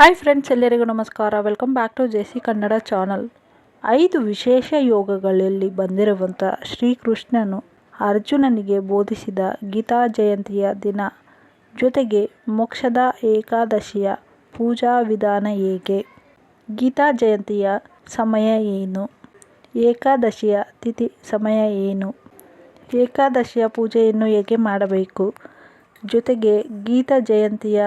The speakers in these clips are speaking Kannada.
ಹಾಯ್ ಫ್ರೆಂಡ್ಸ್ ಎಲ್ಲರಿಗೂ ನಮಸ್ಕಾರ. Welcome back to J C Kannada channel ಐದು ವಿಶೇಷ ಯೋಗಗಳಲ್ಲಿ ಬಂದಿರುವಂಥ ಶ್ರೀಕೃಷ್ಣನು ಅರ್ಜುನನಿಗೆ ಬೋಧಿಸಿದ ಗೀತಾ ಜಯಂತಿಯ ದಿನ. ಜೊತೆಗೆ ಮೋಕ್ಷದ ಏಕಾದಶಿಯ ಪೂಜಾ ವಿಧಾನ ಹೇಗೆ? ಗೀತಾ ಜಯಂತಿಯ ಸಮಯ ಏನು? ಏಕಾದಶಿಯ ತಿಥಿ ಸಮಯ ಏನು? ಏಕಾದಶಿಯ ಪೂಜೆಯನ್ನು ಹೇಗೆ ಮಾಡಬೇಕು? ಜೊತೆಗೆ ಗೀತಾ ಜಯಂತಿಯ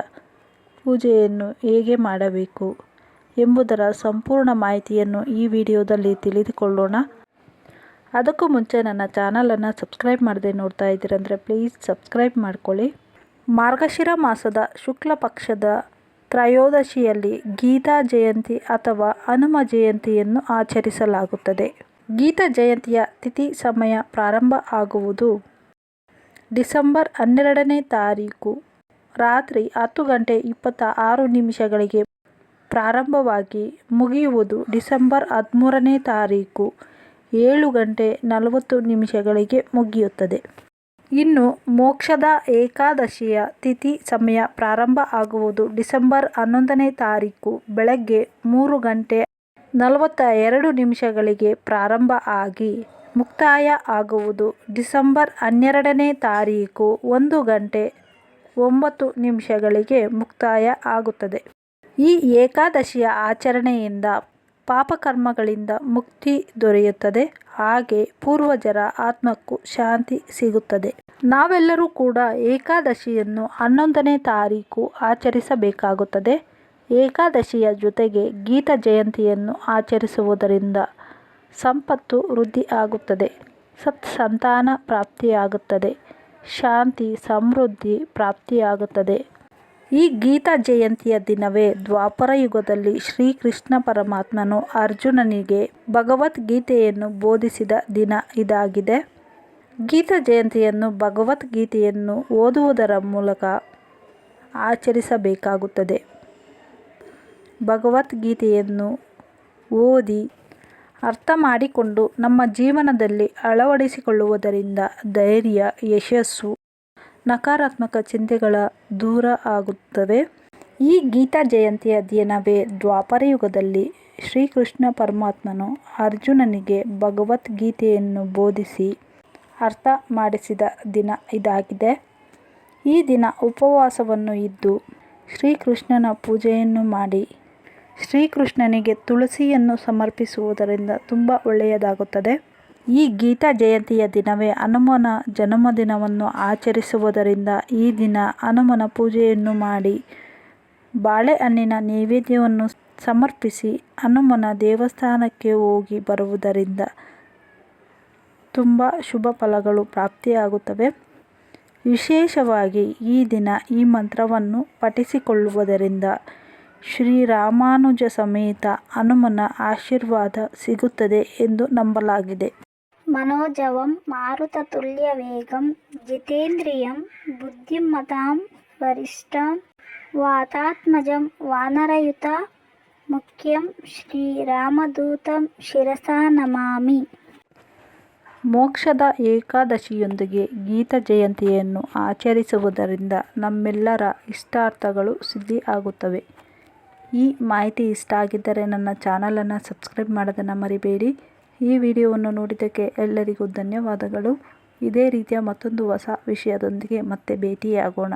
ಪೂಜೆಯನ್ನು ಹೇಗೆ ಮಾಡಬೇಕು ಎಂಬುದರ ಸಂಪೂರ್ಣ ಮಾಹಿತಿಯನ್ನು ಈ ವಿಡಿಯೋದಲ್ಲಿ ತಿಳಿದುಕೊಳ್ಳೋಣ. ಅದಕ್ಕೂ ಮುಂಚೆ ನನ್ನ ಚಾನಲನ್ನು ಸಬ್ಸ್ಕ್ರೈಬ್ ಮಾಡದೆ ನೋಡ್ತಾ ಇದ್ದೀರಂದರೆ ಪ್ಲೀಸ್ ಸಬ್ಸ್ಕ್ರೈಬ್ ಮಾಡಿಕೊಳ್ಳಿ. ಮಾರ್ಗಶಿರ ಮಾಸದ ಶುಕ್ಲ ಪಕ್ಷದ ತ್ರಯೋದಶಿಯಲ್ಲಿ ಗೀತಾ ಜಯಂತಿ ಅಥವಾ ಹನುಮ ಜಯಂತಿಯನ್ನು ಆಚರಿಸಲಾಗುತ್ತದೆ. ಗೀತಾ ಜಯಂತಿಯ ತಿಥಿ ಸಮಯ ಪ್ರಾರಂಭ ಆಗುವುದು ಡಿಸೆಂಬರ್ ಹನ್ನೆರಡನೇ ತಾರೀಕು. ರಾತ್ರಿ ಹತ್ತು ಗಂಟೆ ಇಪ್ಪತ್ತ ಆರು ನಿಮಿಷಗಳಿಗೆ ಪ್ರಾರಂಭವಾಗಿ ಮುಗಿಯುವುದು ಡಿಸೆಂಬರ್ ಹದಿಮೂರನೇ ತಾರೀಕು. ಏಳು ಗಂಟೆ ನಲವತ್ತು ನಿಮಿಷಗಳಿಗೆ ಮುಗಿಯುತ್ತದೆ. ಇನ್ನು ಮೋಕ್ಷದ ಏಕಾದಶಿಯ ತಿಥಿ ಸಮಯ ಪ್ರಾರಂಭ ಆಗುವುದು ಡಿಸೆಂಬರ್ ಹನ್ನೊಂದನೇ ತಾರೀಕು. ಬೆಳಗ್ಗೆ ಮೂರು ಗಂಟೆ ನಲವತ್ತ ಎರಡು ನಿಮಿಷಗಳಿಗೆ ಪ್ರಾರಂಭ ಆಗಿ ಮುಕ್ತಾಯ ಆಗುವುದು ಡಿಸೆಂಬರ್ ಹನ್ನೆರಡನೇ ತಾರೀಕು. ಒಂದು ಗಂಟೆ ಒಂಬತ್ತು ನಿಮಿಷಗಳಿಗೆ ಮುಕ್ತಾಯ ಆಗುತ್ತದೆ. ಈ ಏಕಾದಶಿಯ ಆಚರಣೆಯಿಂದ ಪಾಪಕರ್ಮಗಳಿಂದ ಮುಕ್ತಿ ದೊರೆಯುತ್ತದೆ. ಹಾಗೆ ಪೂರ್ವಜರ ಆತ್ಮಕ್ಕೂ ಶಾಂತಿ ಸಿಗುತ್ತದೆ. ನಾವೆಲ್ಲರೂ ಕೂಡ ಏಕಾದಶಿಯನ್ನು ಹನ್ನೊಂದನೇ ತಾರೀಕು ಆಚರಿಸಬೇಕಾಗುತ್ತದೆ. ಏಕಾದಶಿಯ ಜೊತೆಗೆ ಗೀತ ಜಯಂತಿಯನ್ನು ಆಚರಿಸುವುದರಿಂದ ಸಂಪತ್ತು ವೃದ್ಧಿ ಆಗುತ್ತದೆ ಸತ್ ಸಂತಾನ ಪ್ರಾಪ್ತಿಯಾಗುತ್ತದೆ. ಶಾಂತಿ, ಸಮೃದ್ಧಿ ಪ್ರಾಪ್ತಿಯಾಗುತ್ತದೆ. ಈ ಗೀತಾ ಜಯಂತಿಯ ದಿನವೇ ದ್ವಾಪರ ಯುಗದಲ್ಲಿ ಶ್ರೀಕೃಷ್ಣ ಪರಮಾತ್ಮನು ಅರ್ಜುನನಿಗೆ ಭಗವದ್ಗೀತೆಯನ್ನು ಬೋಧಿಸಿದ ದಿನ ಇದಾಗಿದೆ. ಗೀತಾ ಜಯಂತಿಯನ್ನು ಭಗವದ್ಗೀತೆಯನ್ನು ಓದುವುದರ ಮೂಲಕ ಆಚರಿಸಬೇಕಾಗುತ್ತದೆ. ಭಗವದ್ಗೀತೆಯನ್ನು ಓದಿ ಅರ್ಥ ಮಾಡಿಕೊಂಡು ನಮ್ಮ ಜೀವನದಲ್ಲಿ ಅಳವಡಿಸಿಕೊಳ್ಳುವುದರಿಂದ ಧೈರ್ಯ, ಯಶಸ್ಸು ನಕಾರಾತ್ಮಕ ಚಿಂತೆಗಳ ದೂರ ಆಗುತ್ತವೆ. ಈ ಗೀತಾ ಜಯಂತಿಯ ದಿನವೇ ದ್ವಾಪರಯುಗದಲ್ಲಿ ಶ್ರೀಕೃಷ್ಣ ಪರಮಾತ್ಮನು ಅರ್ಜುನನಿಗೆ ಭಗವದ್ಗೀತೆಯನ್ನು ಬೋಧಿಸಿ ಅರ್ಥ ಮಾಡಿಸಿದ ದಿನ ಇದಾಗಿದೆ. ಈ ದಿನ ಉಪವಾಸವನ್ನು ಇದ್ದು ಶ್ರೀಕೃಷ್ಣನ ಪೂಜೆಯನ್ನು ಮಾಡಿ ಶ್ರೀಕೃಷ್ಣನಿಗೆ ತುಳಸಿಯನ್ನು ಸಮರ್ಪಿಸುವುದರಿಂದ ತುಂಬ ಒಳ್ಳೆಯದಾಗುತ್ತದೆ. ಈ ಗೀತಾ ಜಯಂತಿಯ ದಿನವೇ ಹನುಮನ ಜನ್ಮದಿನವನ್ನು ಆಚರಿಸುವುದರಿಂದ ಈ ದಿನ ಹನುಮನ ಪೂಜೆಯನ್ನು ಮಾಡಿ ಬಾಳೆಹಣ್ಣಿನ ನೈವೇದ್ಯವನ್ನು ಸಮರ್ಪಿಸಿ ಹನುಮನ ದೇವಸ್ಥಾನಕ್ಕೆ ಹೋಗಿ ಬರುವುದರಿಂದ ತುಂಬ ಶುಭ ಫಲಗಳು ಪ್ರಾಪ್ತಿಯಾಗುತ್ತವೆ. ವಿಶೇಷವಾಗಿ ಈ ದಿನ ಈ ಮಂತ್ರವನ್ನು ಪಠಿಸಿಕೊಳ್ಳುವುದರಿಂದ ಶ್ರೀರಾಮಾನುಜ ಸಮೇತ ಹನುಮನ ಆಶೀರ್ವಾದ ಸಿಗುತ್ತದೆ ಎಂದು ನಂಬಲಾಗಿದೆ. ಮನೋಜವಂ ಮಾರುತ ತುಲ್ಯ ವೇಗಂ ಜಿತೇಂದ್ರಿಯಂ ಬುದ್ಧಿಮತಾಂ ವರಿಷ್ಠಂ ವಾತಾತ್ಮಜಂ ವಾನರಯುತ ಮುಖ್ಯಂ ಶ್ರೀರಾಮದೂತಂ ಶಿರಸಾ ನಮಾಮಿ. ಮೋಕ್ಷದ ಏಕಾದಶಿಯೊಂದಿಗೆ ಗೀತಾ ಜಯಂತಿಯನ್ನು ಆಚರಿಸುವುದರಿಂದ ನಮ್ಮೆಲ್ಲರ ಇಷ್ಟಾರ್ಥಗಳು ಸಿದ್ಧಿ ಆಗುತ್ತವೆ ಈ ಮಾಹಿತಿ ಇಷ್ಟ ಆಗಿದ್ದರೆ ನನ್ನ ಚಾನಲನ್ನು ಸಬ್ಸ್ಕ್ರೈಬ್ ಮಾಡೋದನ್ನು ಮರಿಬೇಡಿ. ಈ ವಿಡಿಯೋವನ್ನು ನೋಡಿದ್ದಕ್ಕೆ ಎಲ್ಲರಿಗೂ ಧನ್ಯವಾದಗಳು. ಇದೇ ರೀತಿಯ ಮತ್ತೊಂದು ಹೊಸ ವಿಷಯದೊಂದಿಗೆ ಮತ್ತೆ ಭೇಟಿಯಾಗೋಣ.